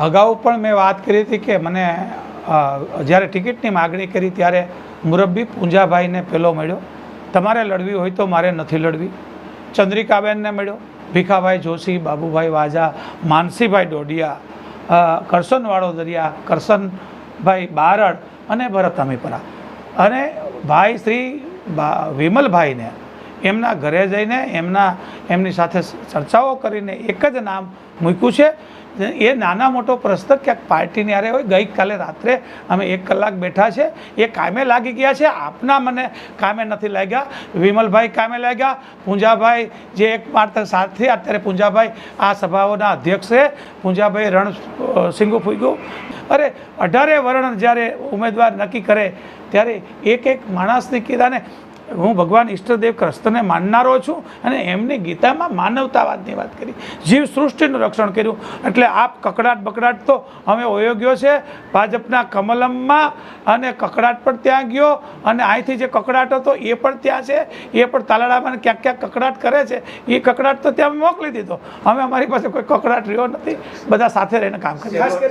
અગાઉ પણ મેં વાત કરી હતી કે મને જ્યારે ટિકિટની માગણી કરી ત્યારે મુરબ્બી પૂંજાભાઈને પહેલો મળ્યો. તમારે લડવી હોય તો મારે નથી લડવી. ચંદ્રિકાબેનને મળ્યો ભીખાભાઈ જોશી બાબુભાઈ વાજા માનસીભાઈ ડોડિયા અ, કરસનવાળો દરિયા કરસનભાઈ બારડ અને ભરત અમીપરા અને ભાઈ શ્રી વિમલભાઈને એમના ઘરે જઈને એમના એમની સાથે ચર્ચાઓ કરીને એક જ નામ મૂક્યું છે. એ નાના મોટો પ્રશ્ન ક્યાંક પાર્ટીની આરે હોય. ગઈકાલે રાત્રે અમે એક કલાક બેઠા છે. એ કામે લાગી ગયા છે. આપના મને કામે નથી લાગ્યા. વિમલભાઈ કામે લાગ્યા. પૂંજાભાઈ જે એક માત્ર સાથે અત્યારે પૂંજાભાઈ આ સભાઓના અધ્યક્ષ છે. પૂંજાભાઈ રણ સિંગુ ફૂગુ અરે, અઢારે વર્ણ જ્યારે ઉમેદવાર નક્કી કરે, ત્યારે એક એક માણસની કીધાને હું ભગવાન ઈષ્ટદેવ કૃષ્ણને માનનારો છું અને એમની ગીતામાં માનવતાવાદની વાત કરી. જીવ સૃષ્ટિનું રક્ષણ કર્યું. એટલે આપ કકડાટ બકડાટ તો અમે ઓયોગ્યો છે. ભાજપના કમલમમાં અને કકડાટ પણ ત્યાં ગયો અને અહીંથી જે કકડાટ હતો એ પણ ત્યાં છે. એ પણ તાલાડામાં ક્યાંક ક્યાંક કકડાટ કરે છે. એ કકડાટ તો ત્યાં મોકલી દીધો. અમે અમારી પાસે કોઈ કકડાટ રહ્યો નથી. બધા સાથે રહીને કામ કરીએ.